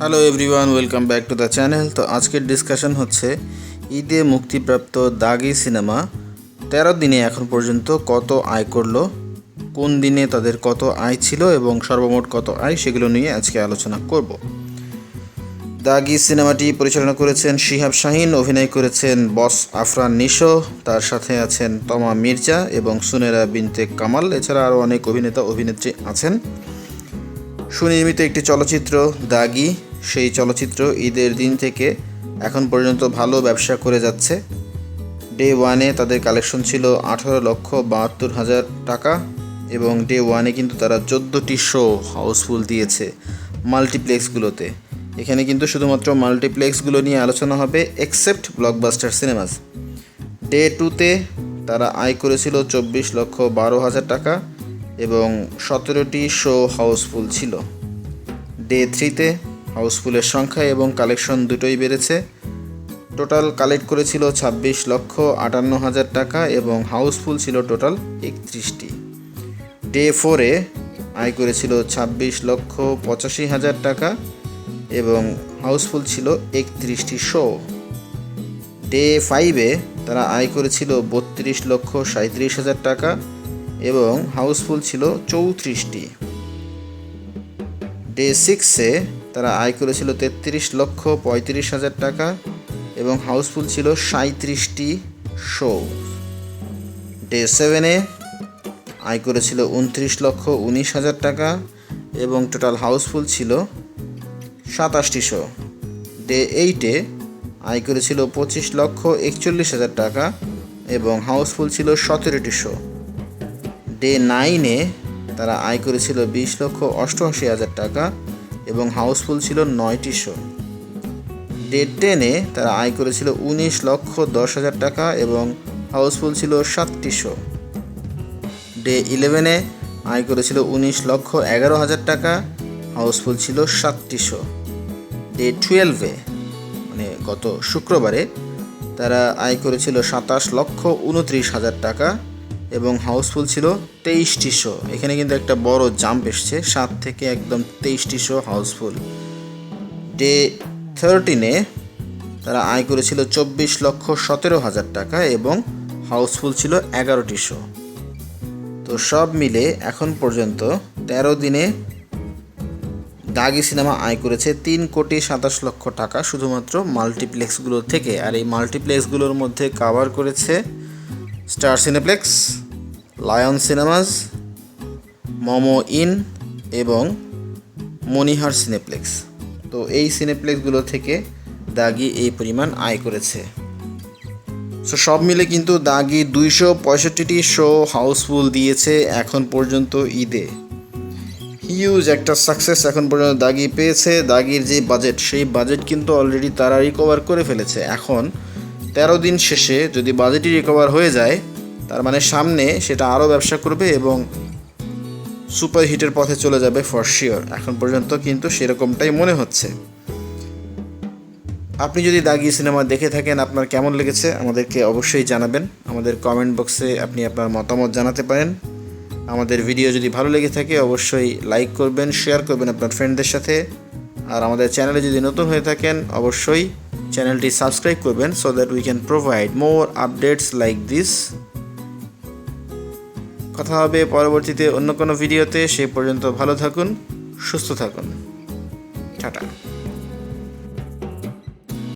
Hello everyone welcome back to the channel তো আজকের discussion হচ্ছে ঈদে মুক্তিপ্রাপ্ত দাগি সিনেমা তেরো দিনে এখন পর্যন্ত কত আয় করল, কোন দিনে তাদের কত আয় ছিল এবং সর্বমোট কত আয় সেগুলো নিয়ে আজকে আলোচনা করব। দাগি সিনেমাটি পরিচালনা করেছেন শিহাব শাহিন, অভিনয় করেছেন বস আফরান নিশো, তার সাথে আছেন তমা মির্জা এবং সুনেরা বিনতে কামাল, এছাড়া আরও অনেক অভিনেতা, অভিনেত্রী আছেন। সুনির্মিত একটি চলচ্চিত্র, দাগি সেই চলচ্চিত্র ঈদের দিন থেকে এখন পর্যন্ত ভালো ব্যবসা করে যাচ্ছে। ডে ওয়ানে তাদের কালেকশন ছিল আঠারো লক্ষ বাহাত্তর হাজার টাকা এবং ডে ওয়ানে কিন্তু তারা চোদ্দোটি শো হাউসফুল দিয়েছে মাল্টিপ্লেক্সগুলোতে এখানে কিন্তু শুধুমাত্র মাল্টিপ্লেক্সগুলো নিয়ে আলোচনা হবে এক্সেপ্ট ব্লকবাস্টার সিনেমাস ডে টুতে তারা আয় করেছিল চব্বিশ লক্ষ বারো হাজার টাকা এবং সতেরোটি শো হাউসফুল ছিল। ডে থ্রিতে হাউসফুলের সংখ্যা এবং কালেকশন দুটোই বেড়েছে। টোটাল কালেক্ট করেছিল ছাব্বিশ লক্ষ আটান্ন হাজার টাকা এবং হাউসফুল ছিল টোটাল একত্রিশটি। ডে ফোরে আয় করেছিল ছাব্বিশ লক্ষ পঁচাশি হাজার টাকা এবং হাউসফুল ছিল একত্রিশটি শো। ডে ফাইভে তারা আয় করেছিল বত্রিশ লক্ষ সাঁত্রিশ হাজার টাকা এবং হাউসফুল ছিল চৌত্রিশটি। ডে সিক্সে তারা আয় করেছিল তেত্রিশ লক্ষ পঁয়ত্রিশ হাজার টাকা এবং হাউসফুল ছিল সাঁত্রিশটি শো। ডে সেভেনে আয় করেছিল উনত্রিশ লক্ষ উনিশ হাজার টাকা এবং টোটাল হাউসফুল ছিল সাতাশটি শো। ডে এইটে আয় করেছিল পঁচিশ লক্ষ একচল্লিশ হাজার টাকা এবং হাউসফুল ছিল সতেরোটি শো। ডে নাইনে তারা আয় করেছিল বিশ লক্ষ অষ্টআশি হাজার টাকা এবং হাউসফুল ছিল নয়টি শো। ডে টেনে তারা আয় করেছিল উনিশ লক্ষ দশ হাজার টাকা এবং হাউসফুল ছিল সাতটি শো। ডে ইলেভেনে আয় করেছিল উনিশ লক্ষ এগারো হাজার টাকা, হাউসফুল ছিল সাতটি শো। ডে টুয়েলভে মানে গত শুক্রবারে, তারা আয় করেছিল সাতাশ লক্ষ উনত্রিশ হাজার টাকা এবং হাউসফুল ছিল তেইশটি শো। এখানে কিন্তু একটা বড় জাম্প এসছে, সাত থেকে একদম তেইশটি শো হাউসফুল। ডে থার্টিনে তারা আয় করেছিল চব্বিশ লক্ষ সতেরো হাজার টাকা এবং হাউসফুল ছিল এগারোটি শো। তো সব মিলে এখন পর্যন্ত তেরো দিনে দাগি সিনেমা আয় করেছে তিন কোটি সাতাশ লক্ষ টাকা শুধুমাত্র মাল্টিপ্লেক্সগুলো থেকে। আর এই মাল্টিপ্লেক্সগুলোর মধ্যে কাভার করেছে Star Cineplex, Lion Cinemas, Momo Inn এবং মনিহার সিনেপ্লেক্স। তো এই সিনেপ্লেক্সগুলো থেকে দাগি এই পরিমাণ আয় করেছে। সো সব মিলে কিন্তু দাগি দুইশো পঁয়ষট্টিটি শো হাউসফুল দিয়েছে এখন পর্যন্ত ঈদে। হিউজ একটা সাকসেস এখন পর্যন্ত দাগি পেয়েছে। দাগির যে বাজেট সেই বাজেট কিন্তু অলরেডি তারা রিকভার করে ফেলেছে। এখন তেরো দিন শেষে যদি বাজেটই রিকভার হয়ে যায়, তার মানে সামনে সেটা আরও ব্যবসা করবে এবং সুপার হিটের পথে চলে যাবে ফর শিওর এখন পর্যন্ত কিন্তু সেরকমটাই মনে হচ্ছে। আপনি যদি দাগি সিনেমা দেখে থাকেন, আপনার কেমন লেগেছে আমাদেরকে অবশ্যই জানাবেন। আমাদের কমেন্ট বক্সে আপনি আপনার মতামত জানাতে পারেন। আমাদের ভিডিও যদি ভালো লেগে থাকে, অবশ্যই লাইক করবেন শেয়ার করবেন আপনার ফ্রেন্ডদের সাথে। আর আমাদের চ্যানেলে যদি নতুন হয়ে থাকেন, অবশ্যই চ্যানেলটি সাবস্ক্রাইব করবেন so that we can provide more updates like this কথা হবে পরবর্তীতে অন্য কোনো ভিডিওতে সে পর্যন্ত ভালো থাকুন, সুস্থ থাকুন। টাটা।